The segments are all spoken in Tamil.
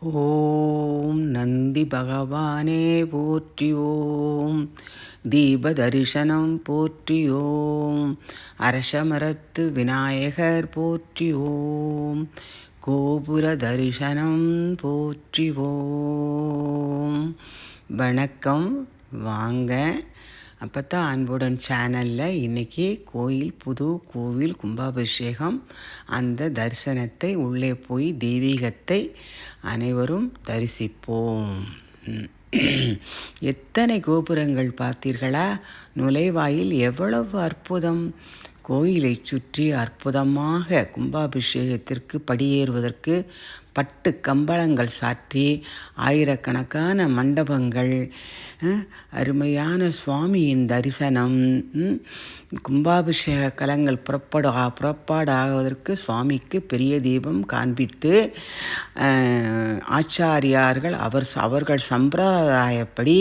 ஓம் நந்தி பகவானே போற்றி ஓம். தீப தரிசனம் போற்றி ஓம். அரசமரத்து விநாயகர் போற்றி ஓம். கோபுர தரிசனம் போற்றி ஓம். வணக்கம். வாங்க. அப்போ தான் அன்புடன் சேனலில் இன்றைக்கி கோயில் புது கோவில் கும்பாபிஷேகம் அந்த தரிசனத்தை உள்ளே போய் தெய்வீகத்தை அனைவரும் தரிசிப்போம். எத்தனை கோபுரங்கள் பார்த்தீர்களா? நுழைவாயில் எவ்வளவு அற்புதம். கோயிலை சுற்றி அற்புதமாக கும்பாபிஷேகத்திற்கு படியேறுவதற்கு பட்டு கம்பளங்கள் சாற்றி ஆயிரக்கணக்கான மண்டபங்கள் அருமையான சுவாமியின் தரிசனம் கும்பாபிஷேக கலங்கள் புறப்படு புறப்பாடாவதற்கு சுவாமிக்கு பெரிய தீபம் காண்பித்து ஆச்சாரியார்கள் அவர் அவர்கள் சம்பிரதாயப்படி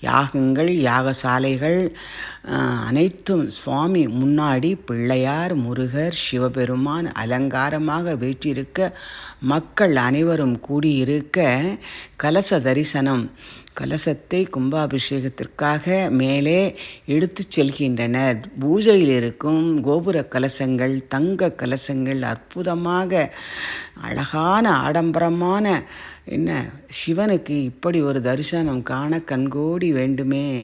யாகங்கள் யாகசாலைகள் அனைத்தும் சுவாமி முன்னாடி பிள்ளையார் முருகர் சிவபெருமான் அலங்காரமாக வீற்றிருக்க மக்கள் அனைவரும் கூடியிருக்க கலச தரிசனம் கலசத்தை கும்பாபிஷேகத்திற்காக மேலே எடுத்துச் செல்கின்றனர். பூஜையில் இருக்கும் கோபுர கலசங்கள் தங்க கலசங்கள் அற்புதமாக அழகான ஆடம்பரமான என்ன சிவனுக்கு இப்படி ஒரு தரிசனம் காண கண்கோடி வேண்டுமே.